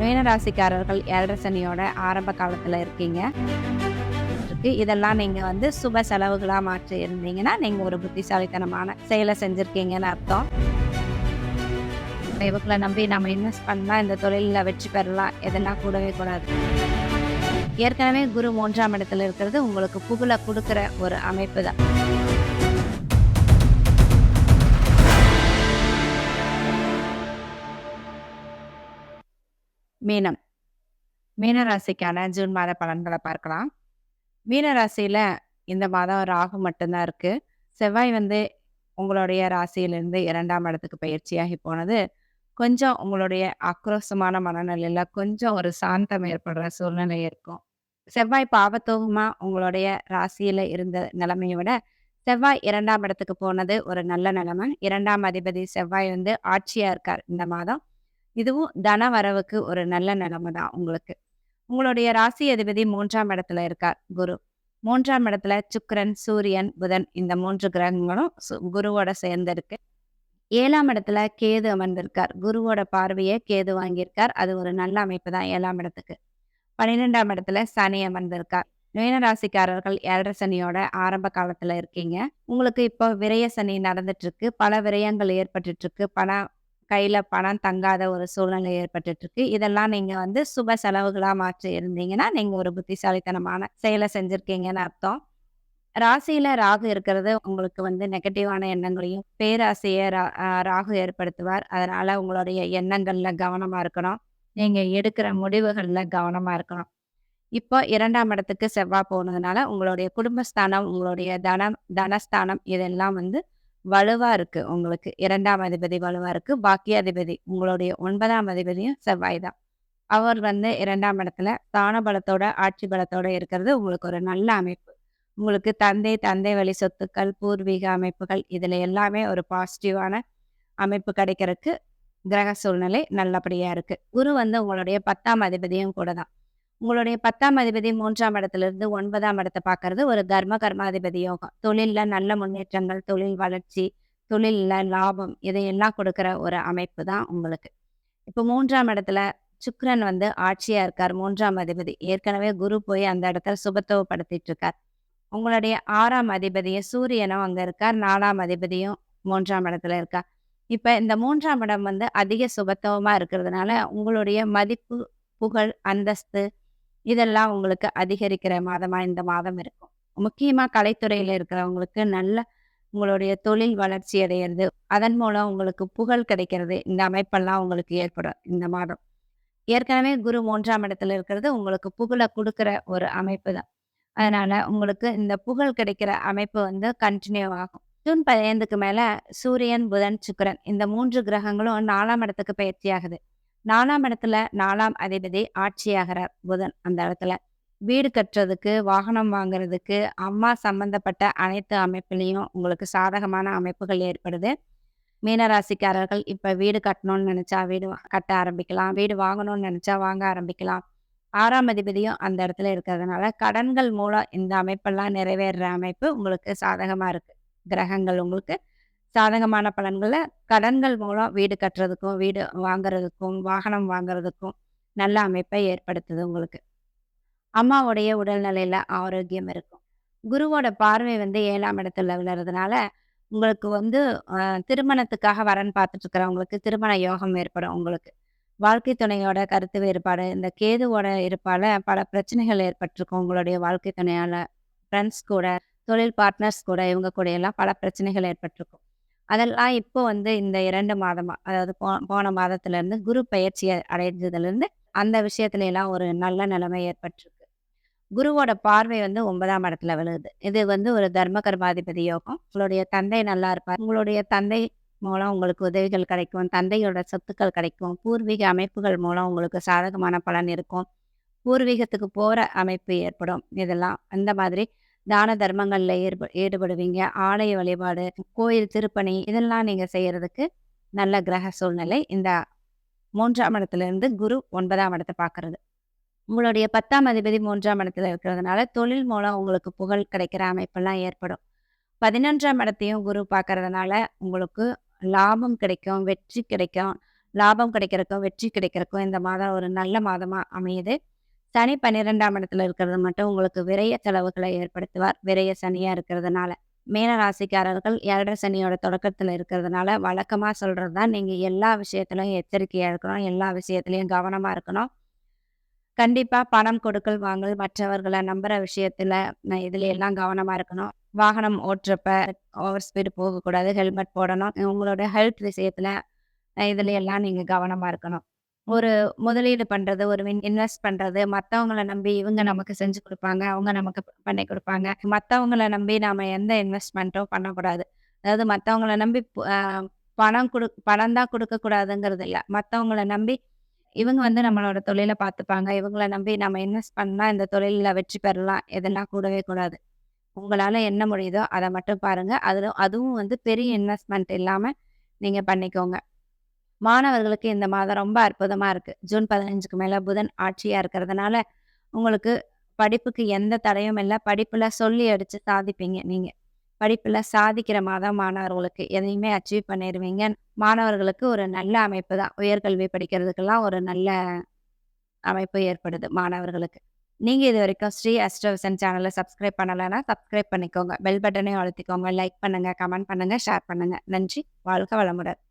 மீனராசிக்காரர்கள் ஏழரை சனியோட ஆரம்ப காலத்தில் இருக்கீங்க. இருக்கு இதெல்லாம் நீங்கள் வந்து சுப செலவுகளாக மாற்றி இருந்தீங்கன்னா நீங்கள் ஒரு புத்திசாலித்தனமான செயலை செஞ்சுருக்கீங்கன்னு அர்த்தம். இவங்களை நம்பி நம்ம இன்வெஸ்ட் பண்ணால் இந்த தொழிலில் வெற்றி பெறலாம் எதனா கூடவே கூடாது. ஏற்கனவே குரு மூன்றாம் இடத்துல இருக்கிறது உங்களுக்கு புகழை கொடுக்குற ஒரு அமைப்பு தான். மீனம். மீனராசிக்கான ஜூன் மாத பலன்களை பார்க்கலாம். மீனராசியில் இந்த மாதம் ராகு மட்டும்தான் இருக்குது செவ்வாய் வந்து உங்களுடைய ராசியிலிருந்து இரண்டாம் இடத்துக்கு பயிற்சியாகி போனது. கொஞ்சம் உங்களுடைய ஆக்ரோஷமான மனநிலையில் கொஞ்சம் ஒரு சாந்தம் ஏற்படுற சூழ்நிலை இருக்கும். செவ்வாய் பாவத்தோகமாக உங்களுடைய ராசியில் இருந்த நிலைமையை விட செவ்வாய் இரண்டாம் இடத்துக்கு போனது ஒரு நல்ல நிலைமை. இரண்டாம் அதிபதி செவ்வாய் வந்து ஆட்சியாக இருக்கார் இந்த மாதம். இதுவும் தன வரவுக்கு ஒரு நல்ல நிலைமை தான் உங்களுக்கு. உங்களுடைய ராசி அதிபதி மூன்றாம் இடத்துல இருக்கார் குரு. மூன்றாம் இடத்துல சுக்கரன் சூரியன் புதன் இந்த மூன்று கிரகங்களும் குருவோட சேர்ந்து இருக்கு ஏழாம் இடத்துல கேது அமர்ந்திருக்கார் குருவோட பார்வையை கேது வாங்கியிருக்கார். அது ஒரு நல்ல அமைப்பு தான் ஏழாம் இடத்துக்கு. பன்னிரெண்டாம் இடத்துல சனி அமர்ந்திருக்கார். மீனராசிக்காரர்கள் ஏழரை சனியோட ஆரம்ப காலத்துல இருக்கீங்க. உங்களுக்கு இப்போ விரய சனி நடந்துட்டு இருக்கு பல விரயங்கள் ஏற்பட்டுட்டு இருக்கு பல கையில் பணம் தங்காத ஒரு சூழ்நிலை ஏற்பட்டுட்டு இருக்கு இதெல்லாம் நீங்கள் வந்து சுப செலவுகளாக மாற்றி இருந்தீங்கன்னா நீங்கள் ஒரு புத்திசாலித்தனமான செயலை செஞ்சிருக்கீங்கன்னு அர்த்தம். ராசியில ராகு இருக்கிறது உங்களுக்கு வந்து நெகட்டிவான எண்ணங்களையும் பேராசையை ரா- ராகு ஏற்படுத்துவார். அதனால உங்களுடைய எண்ணங்கள்ல கவனமா இருக்கணும். நீங்க எடுக்கிற முடிவுகள்ல கவனமா இருக்கணும். இப்போ இரண்டாம் இடத்துக்கு செவ்வாய் போனதுனால உங்களுடைய குடும்பஸ்தானம் உங்களுடைய தனம் தனஸ்தானம் இதெல்லாம் வந்து வலுவா இருக்கு. உங்களுக்கு இரண்டாம் அதிபதி வலுவா இருக்கு. பாக்கியாதிபதி உங்களுடைய ஒன்பதாம் அதிபதியும் செவ்வாய் தான். அவர் வந்து இரண்டாம் இடத்துல தான பலத்தோட ஆட்சி பலத்தோட இருக்கிறது உங்களுக்கு ஒரு நல்ல அமைப்பு. உங்களுக்கு தந்தை தந்தை வழி சொத்துக்கள் பூர்வீக அமைப்புகள் இதுல எல்லாமே ஒரு பாசிட்டிவான அமைப்பு கிடைக்கிறதுக்கு கிரக சூழ்நிலை நல்லபடியா இருக்கு. குரு வந்து உங்களுடைய பத்தாம் அதிபதியும் கூட தான். உங்களுடைய பத்தாம் அதிபதி மூன்றாம் இடத்துல இருந்து ஒன்பதாம் இடத்தை பார்க்கறது ஒரு தர்ம கர்மாதிபதி யோகம். தொழில்ல நல்ல முன்னேற்றங்கள் தொழில் வளர்ச்சி தொழில்ல லாபம் இதையெல்லாம் கொடுக்கிற ஒரு அமைப்பு தான் உங்களுக்கு. இப்போ மூன்றாம் இடத்துல சுக்ரன் வந்து ஆட்சியா இருக்கார் மூன்றாம் அதிபதி. ஏற்கனவே குரு போய் அந்த இடத்துல சுபத்துவப்படுத்திட்டு இருக்கார் உங்களுடைய ஆறாம் அதிபதியும் சூரியனும் அங்க இருக்கார் நாலாம் அதிபதியும் மூன்றாம் இடத்துல இருக்கார் இப்ப இந்த மூன்றாம் இடம் வந்து அதிக சுபத்துவமா இருக்கிறதுனால உங்களுடைய மதிப்பு புகழ் அந்தஸ்து இதெல்லாம் உங்களுக்கு அதிகரிக்கிற மாதமா இந்த மாதம் இருக்கும். முக்கியமா கலைத்துறையில இருக்கிறவங்களுக்கு நல்ல உங்களுடைய தொழில் வளர்ச்சி அடையிறது அதன் மூலம் உங்களுக்கு புகழ் கிடைக்கிறது இந்த அமைப்பெல்லாம் உங்களுக்கு ஏற்படும் இந்த மாதம். ஏற்கனவே குரு மூன்றாம் இடத்துல இருக்கிறது உங்களுக்கு புகழை கொடுக்குற ஒரு அமைப்பு தான். அதனால உங்களுக்கு இந்த புகழ் கிடைக்கிற அமைப்பு வந்து கண்டினியூ ஆகும். ஜூன் பதினைந்துக்கு மேல சூரியன் புதன் சுக்கிரன் இந்த மூன்று கிரகங்களும் நாலாம் இடத்துக்கு பயிற்சி ஆகுது. நாலாம் இடத்துல நாலாம் அதிபதி ஆட்சியாகிறார் புதன் அந்த இடத்துல. வீடு கட்டுறதுக்கு வாகனம் வாங்குறதுக்கு அம்மா சம்பந்தப்பட்ட அனைத்து அமைப்புலையும் உங்களுக்கு சாதகமான அமைப்புகள் ஏற்படுது. மீனராசிக்காரர்கள் இப்போ வீடு கட்டணும்னு நினச்சா வீடு கட்ட ஆரம்பிக்கலாம். வீடு வாங்கணும்னு நினச்சா வாங்க ஆரம்பிக்கலாம். ஆறாம் அதிபதியும் அந்த இடத்துல இருக்கிறதுனால கடன்கள் மூலம் இந்த அமைப்பெல்லாம் நிறைவேறுற அமைப்பு உங்களுக்கு சாதகமாக இருக்குது கிரகங்கள் உங்களுக்கு சாதகமான பலன்களை கடன்கள் மூலம் வீடு கட்டுறதுக்கும் வீடு வாங்குறதுக்கும் வாகனம் வாங்குறதுக்கும் நல்ல அமைப்பை ஏற்படுத்துது உங்களுக்கு. அம்மாவுடைய உடல்நிலையில் ஆரோக்கியம் இருக்கும். குருவோட பார்வை வந்து ஏழாம் இடத்துல விழுறதுனால உங்களுக்கு வந்து திருமணத்துக்காக வரன் பார்த்துட்டு இருக்கிறவங்களுக்கு திருமண யோகம் ஏற்படும் உங்களுக்கு. வாழ்க்கை துணையோட கருத்து வேறுபாடு இந்த கேதுவோட இருப்பால பல பிரச்சனைகள் ஏற்பட்டிருக்கும் உங்களுடைய வாழ்க்கை துணையால. ஃப்ரெண்ட்ஸ் கூட தொழில் பார்ட்னர்ஸ் கூட இவங்க கூட எல்லாம் பல பிரச்சனைகள் ஏற்பட்டிருக்கும். அதெல்லாம் இப்போ வந்து இந்த இரண்டு மாதமா அதாவது போ போன மாதத்துலேருந்து குரு பயிற்சி அடைஞ்சதுலேருந்து அந்த விஷயத்துல எல்லாம் ஒரு நல்ல நிலைமை ஏற்பட்டிருக்கு. குருவோட பார்வை வந்து ஒன்பதாம் இடத்துல விழுகுது இது வந்து ஒரு தர்ம கர்மாதிபதி யோகம். உங்களுடைய தந்தை நல்லா இருப்பார். உங்களுடைய தந்தை மூலம் உங்களுக்கு உதவிகள் கிடைக்கும். தந்தையோட சொத்துக்கள் கிடைக்கும். பூர்வீக அமைப்புகள் மூலம் உங்களுக்கு சாதகமான பலன் இருக்கும். பூர்வீகத்துக்கு போகிற அமைப்பு ஏற்படும். இதெல்லாம் அந்த மாதிரி தான தர்மங்களில் ஏற்ப ஈடுபடுவீங்க. ஆலய வழிபாடு கோயில் திருப்பணி இதெல்லாம் நீங்கள் செய்கிறதுக்கு நல்ல கிரக சூழ்நிலை. இந்த மூன்றாம் இடத்துலேருந்து குரு ஒன்பதாம் இடத்தை பார்க்கறது. உங்களுடைய பத்தாம் அதிபதி மூன்றாம் இடத்துல இருக்கிறதுனால தொழில் மூலம் உங்களுக்கு புகழ் கிடைக்கிற அமைப்பெல்லாம் ஏற்படும். பதினொன்றாம் இடத்தையும் குரு பார்க்கறதுனால உங்களுக்கு லாபம் கிடைக்கும் வெற்றி கிடைக்கும் லாபம் கிடைக்கிறக்கும், வெற்றி கிடைக்கிறக்கும் இந்த மாதம் ஒரு நல்ல மாதமாக அமையுது. சனி 12ஆம் இடத்துல இருக்கிறது மட்டும் உங்களுக்கு விரைய செலவுகளை ஏற்படுத்துவார். விரைய சனியா இருக்கிறதுனால. மீன ராசிக்காரர்கள் 2 சனியோட தொடக்கத்துல இருக்கிறதுனால, வழக்கமா சொல்கிறது தான் நீங்க எல்லா விஷயத்திலும் எச்சரிக்கையா இருக்கணும். எல்லா விஷயத்துலையும் கவனமா இருக்கணும். கண்டிப்பா பணம் கொடுக்கல் வாங்கல், மற்றவர்களை நம்புற விஷயத்துல நான் இதுல எல்லாம் கவனமா இருக்கணும். வாகனம் ஓட்டுறப்ப ஓவர் ஸ்பீடு போகக்கூடாது. ஹெல்மெட் போடணும். உங்களோட ஹெல்த் விஷயத்துல அ இதுல எல்லாம் நீங்க கவனமா இருக்கணும். ஒரு முதலீடு பண்றது, ஒரு இன் இன்வெஸ்ட் பண்றது, மத்தவங்கள நம்பி இவங்க நமக்கு செஞ்சு குடுப்பாங்க, அவங்க நமக்கு பண்ணி குடுப்பாங்க. மத்தவங்கள நம்பி நாம எந்த இன்வெஸ்ட்மென்ட்டும் பண்ணக்கூடாது. அதாவது மத்தவங்கள நம்பி பணம் குடு பணம் தான் குடுக்கக்கூடாதுங்கிறது இல்ல. மத்தவங்கள நம்பி இவங்க வந்து நம்மளோட தொழில பார்த்துப்பாங்க. இவங்கள நம்பி நம்ம இன்வெஸ்ட் பண்ணா இந்த தொழில்ல வெற்றி பெறலாம். இதெல்லாம் கூடவே கூடாது. உங்களால என்ன முடியுதோ அத மட்டும் பாருங்க. அதுல அதுவும் வந்து பெரிய இன்வெஸ்ட்மென்ட் இல்லாம நீங்க பண்ணிக்கோங்க. மாணவர்களுக்கு இந்த மாதம் ரொம்ப அற்புதமாக இருக்குது ஜூன் பதினஞ்சுக்கு மேலே புதன் ஆட்சியாக இருக்கிறதுனால, உங்களுக்கு படிப்புக்கு எந்த தடையும் இல்லை படிப்பில் சொல்லி அடித்து சாதிப்பீங்க நீங்கள் படிப்பில் சாதிக்கிற மாதம் மாணவர்களுக்கு. எதையுமே அச்சீவ் பண்ணிடுவீங்க மாணவர்களுக்கு ஒரு நல்ல அமைப்பு தான். உயர்கல்வி படிக்கிறதுக்கெல்லாம் ஒரு நல்ல அமைப்பு ஏற்படுது மாணவர்களுக்கு. நீங்க இதுவரைக்கும் ஸ்ரீ அஷ்டவசன் சேனலை சப்ஸ்கிரைப் பண்ணலைன்னா சப்ஸ்கிரைப் பண்ணிக்கோங்க. பெல் பட்டனையும் அழுத்திக்கோங்க. லைக் பண்ணுங்கள் கமெண்ட் பண்ணுங்கள் ஷேர் பண்ணுங்கள் நன்றி. வாழ்க வளமுடன்.